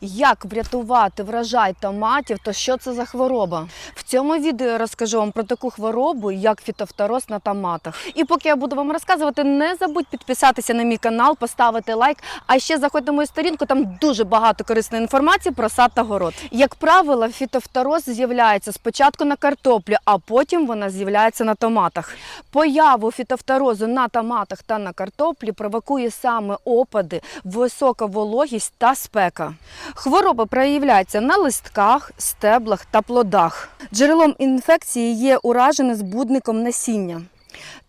Як врятувати врожай томатів, то що це за хвороба? В цьому відео я розкажу вам про таку хворобу, як фітофтороз на томатах. І поки я буду вам розказувати, не забудь підписатися на мій канал, поставити лайк. А ще заходь на мою сторінку, там дуже багато корисної інформації про сад та город. Як правило, фітофтороз з'являється спочатку на картоплі, а потім вона з'являється на томатах. Появу фітофторозу на томатах та на картоплі провокує саме опади, висока вологість та спека. Хвороба проявляється на листках, стеблах та плодах. Джерелом інфекції є уражене збудником насіння.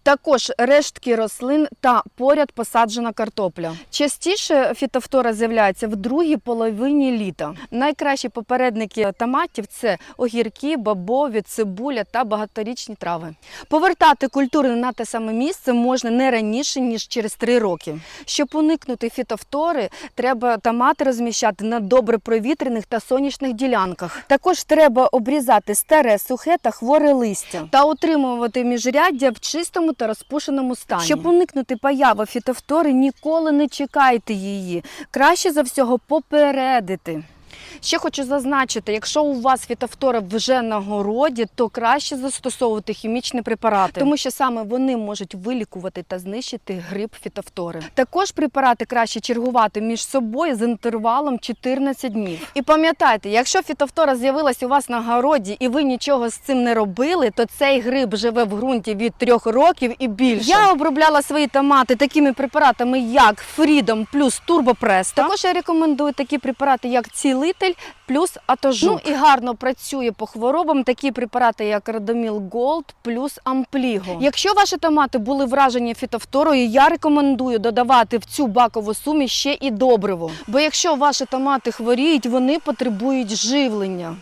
Також рештки рослин та поряд посаджена картопля. Частіше фітофтора з'являється в другій половині літа. Найкращі попередники томатів це огірки, бобові, цибуля та багаторічні трави. Повертати культури на те саме місце можна не раніше ніж через 3 роки. Щоб уникнути фітофтори, треба томати розміщати на добре провітряних та сонячних ділянках. Також треба обрізати старе, сухе та хворе листя та утримувати міжряддя в чистому та розпушеному стані. Щоб уникнути появи фітофтори, ніколи не чекайте її. Краще за всього попередити. Ще хочу зазначити, якщо у вас фітофтора вже на городі, то краще застосовувати хімічні препарати, тому що саме вони можуть вилікувати та знищити грип фітофтори. Також препарати краще чергувати між собою з інтервалом 14 днів. І пам'ятайте, якщо фітофтора з'явилась у вас на городі і ви нічого з цим не робили, то цей гриб живе в ґрунті від 3 років і більше. Я обробляла свої томати такими препаратами, як Freedom плюс Турбопрес. Також я рекомендую такі препарати, як цілитель плюс атожук. Ну і гарно працює по хворобам такі препарати, як Радоміл Голд плюс Ампліго. Якщо ваші томати були вражені фітофторою, я рекомендую додавати в цю бакову суміш ще і добриво. Бо якщо ваші томати хворіють, вони потребують живлення.